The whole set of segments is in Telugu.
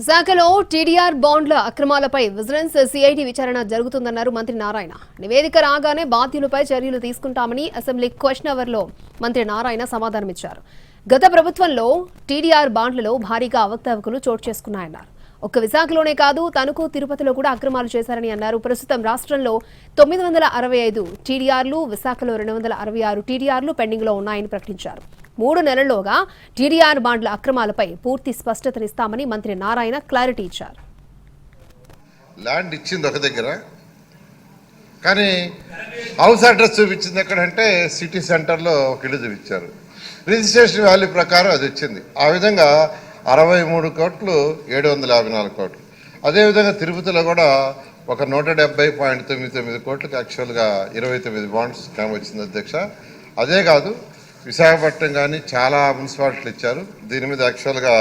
విశాఖలో టీడీఆర్ బాండ్ల అక్రమాలపై విజిలెన్స్ సిఐటి విచారణ జరుగుతుందన్నారు మంత్రి నారాయణ. నివేదిక రాగానే బాధ్యులపై చర్యలు తీసుకుంటామని అసెంబ్లీ క్వశ్చన్ అవర్లో మంత్రి నారాయణ సమాధానమిచ్చారు. గత ప్రభుత్వంలో టీడీఆర్ బాండ్లలో భారీగా అవకతవకలు చోటు చేసుకున్నాయన్నారు. ఒక్క విశాఖలోనే కాదు తణుకు తిరుపతిలో కూడా అక్రమాలు చేశారని అన్నారు. ప్రస్తుతం రాష్ట్రంలో తొమ్మిది వందల అరవై ఐదు టీడీఆర్లు విశాఖలో రెండు వందల అరవై ఆరు టీడీఆర్లు పెండింగ్లో ఉన్నాయని ప్రకటించారు. మూడు నెలల్లోగా టీడీఆర్ బాండ్ల అక్రమాలపై పూర్తి స్పష్టతనిస్తామని మంత్రి నారాయణ క్లారిటీ ఇచ్చారు. ల్యాండ్ ఇచ్చింది ఒక దగ్గర కానీ హౌస్ అడ్రస్ చూపించింది ఎక్కడంటే సిటీ సెంటర్లో ఒక ఇల్లు చూపించారు. రిజిస్ట్రేషన్ వాల్యూ ప్రకారం అది వచ్చింది. ఆ విధంగా అరవై మూడు కోట్లు ఏడు వందల యాభై నాలుగు కోట్లు. అదేవిధంగా తిరుపతిలో కూడా ఒక నూట డెబ్బై పాయింట్ తొమ్మిది తొమ్మిది కోట్లకి యాక్చువల్గా ఇరవై తొమ్మిది బాండ్స్ స్కామ్ వచ్చింది అధ్యక్ష. అదే కాదు విశాఖపట్నం కానీ చాలా మున్సిపాలిటీలు ఇచ్చారు. దీని మీద యాక్చువల్గా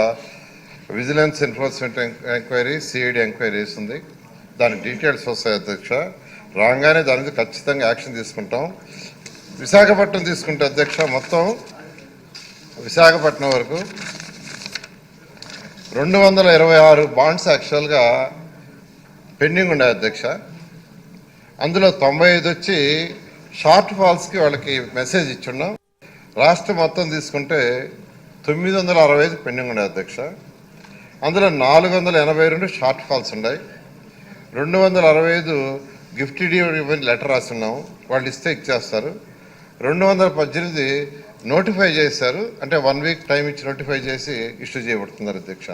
vigilance enforcement enquiry CID enquiry ఉంది దాని డీటెయిల్స్ వస్తాయి అధ్యక్ష. రాగానే దాని మీద ఖచ్చితంగా యాక్షన్ తీసుకుంటాం. విశాఖపట్నం తీసుకుంటే అధ్యక్ష మొత్తం విశాఖపట్నం వరకు రెండు వందల ఇరవై ఆరు బాండ్స్ యాక్చువల్గా పెండింగ్ ఉన్నాయి అధ్యక్ష. అందులో తొంభై ఐదు వచ్చి షార్ట్ ఫాల్స్కి వాళ్ళకి మెసేజ్ ఇచ్చున్నాం. రాష్ట్రం మొత్తం తీసుకుంటే తొమ్మిది వందల అరవై ఐదు పెండింగ్ ఉండే అధ్యక్ష. అందులో నాలుగు వందల ఎనభై రెండు షార్ట్ ఫాల్స్ ఉన్నాయి. రెండు వందల అరవై ఐదు గిఫ్ట్ ఇవ్వని లెటర్ రాస్తున్నాము వాళ్ళు ఇస్తే ఇచ్చేస్తారు. రెండు వందల పద్దెనిమిది నోటిఫై చేశారు. అంటే వన్ వీక్ టైం ఇచ్చి నోటిఫై చేసి ఇష్యూ చేయబడుతున్నారు అధ్యక్ష.